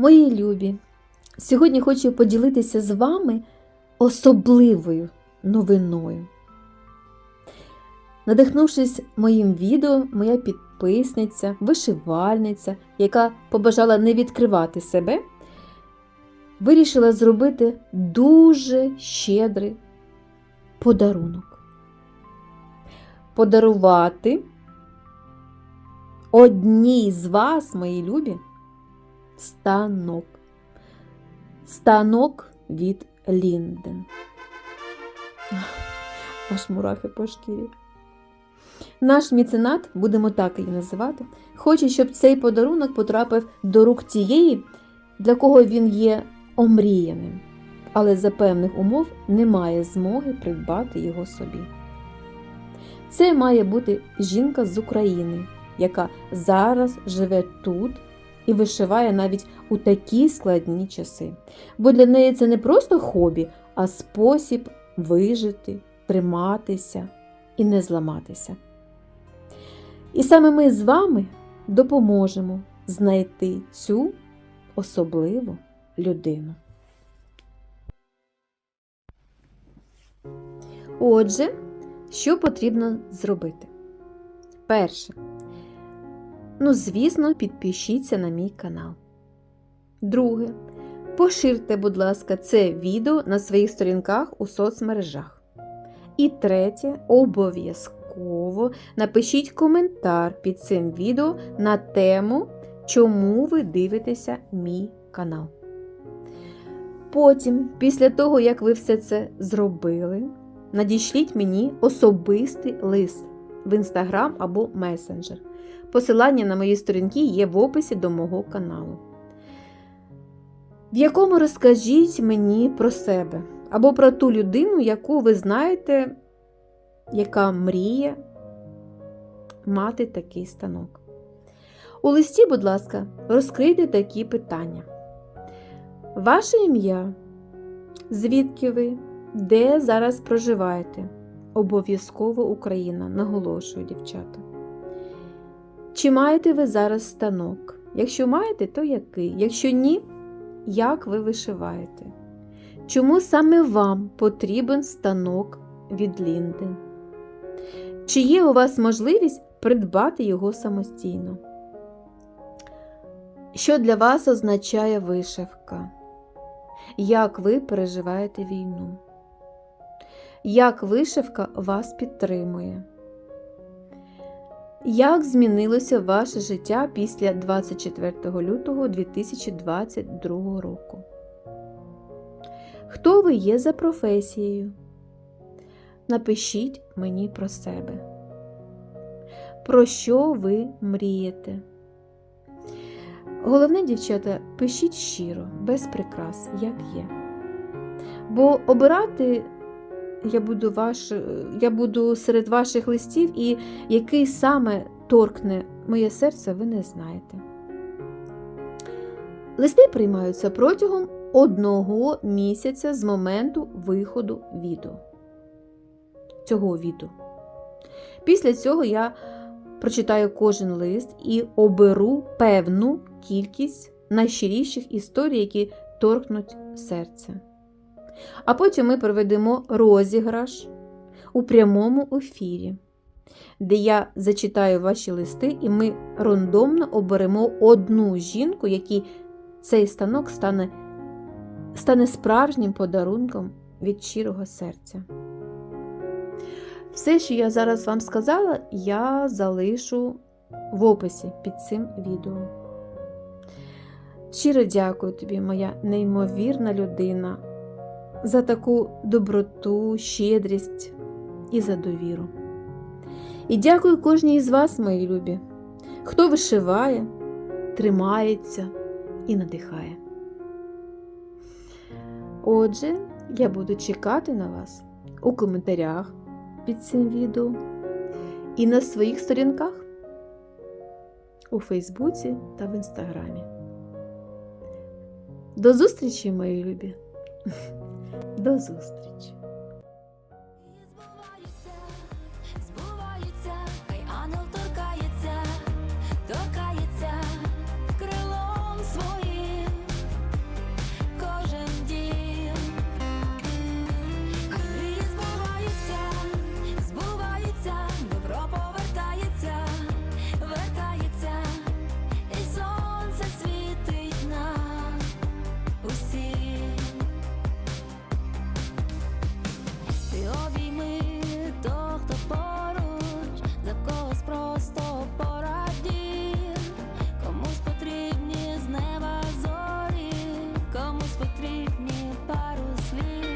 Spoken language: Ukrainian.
Мої любі, сьогодні хочу поділитися з вами особливою новиною. Надихнувшись моїм відео, моя підписниця, вишивальниця, яка побажала не відкривати себе, вирішила зробити дуже щедрий подарунок. Подарувати одній з вас, мої любі, станок. Станок від Лінден. Аж мурахи по шкірі. Наш міценат, будемо так її називати, хоче, щоб цей подарунок потрапив до рук тієї, для кого він є омріяним, але за певних умов не має змоги придбати його собі. Це має бути жінка з України, яка зараз живе тут і вишиває навіть у такі складні часи. Бо для неї це не просто хобі, а спосіб вижити, триматися і не зламатися. І саме ми з вами допоможемо знайти цю особливу людину. Отже, що потрібно зробити? Перше. Ну, звісно, підпишіться на мій канал. Друге. Поширте, будь ласка, це відео на своїх сторінках у соцмережах. І третє, обов'язково напишіть коментар під цим відео на тему, чому ви дивитеся мій канал. Потім, після того, як ви все це зробили, надішліть мені особистий лист в інстаграм або месенджер. Посилання на мої сторінки є в описі до мого каналу, в якому розкажіть мені про себе або про ту людину, яку ви знаєте, яка мріє мати такий станок. У листі, будь ласка, розкрийте такі питання. Ваше ім'я, звідки ви, де зараз проживаєте? Обов'язково Україна, наголошую, дівчата. Чи маєте ви зараз станок? Якщо маєте, то який? Якщо ні, як ви вишиваєте? Чому саме вам потрібен станок від Лінден? Чи є у вас можливість придбати його самостійно? Що для вас означає вишивка? Як ви переживаєте війну? Як вишивка вас підтримує? Як змінилося ваше життя після 24 лютого 2022 року? Хто ви є за професією? Напишіть мені про себе. Про що ви мрієте? Головне, дівчата, пишіть щиро, без прикрас, як є. Бо обирати я буду, ваш, я буду серед ваших листів, і який саме торкне моє серце, ви не знаєте. Листи приймаються протягом одного місяця з моменту виходу відео. Цього відео. Після цього я прочитаю кожен лист і оберу певну кількість найщиріших історій, які торкнуть серце. А потім ми проведемо розіграш у прямому ефірі, де я зачитаю ваші листи, і ми рандомно оберемо одну жінку, якій цей станок стане, стане справжнім подарунком від щирого серця. Все, що я зараз вам сказала, я залишу в описі під цим відео. Щиро дякую тобі, моя неймовірна людина, за таку доброту, щедрість і за довіру. І дякую кожній із вас, мої любі, хто вишиває, тримається і надихає. Отже, я буду чекати на вас у коментарях під цим відео і на своїх сторінках у Фейсбуці та в Інстаграмі. До зустрічі, мої любі! До зустрічі! обійми то, хто поруч, за когось просто порадів, комусь потрібні з неба зорі, комусь потрібні пару слів.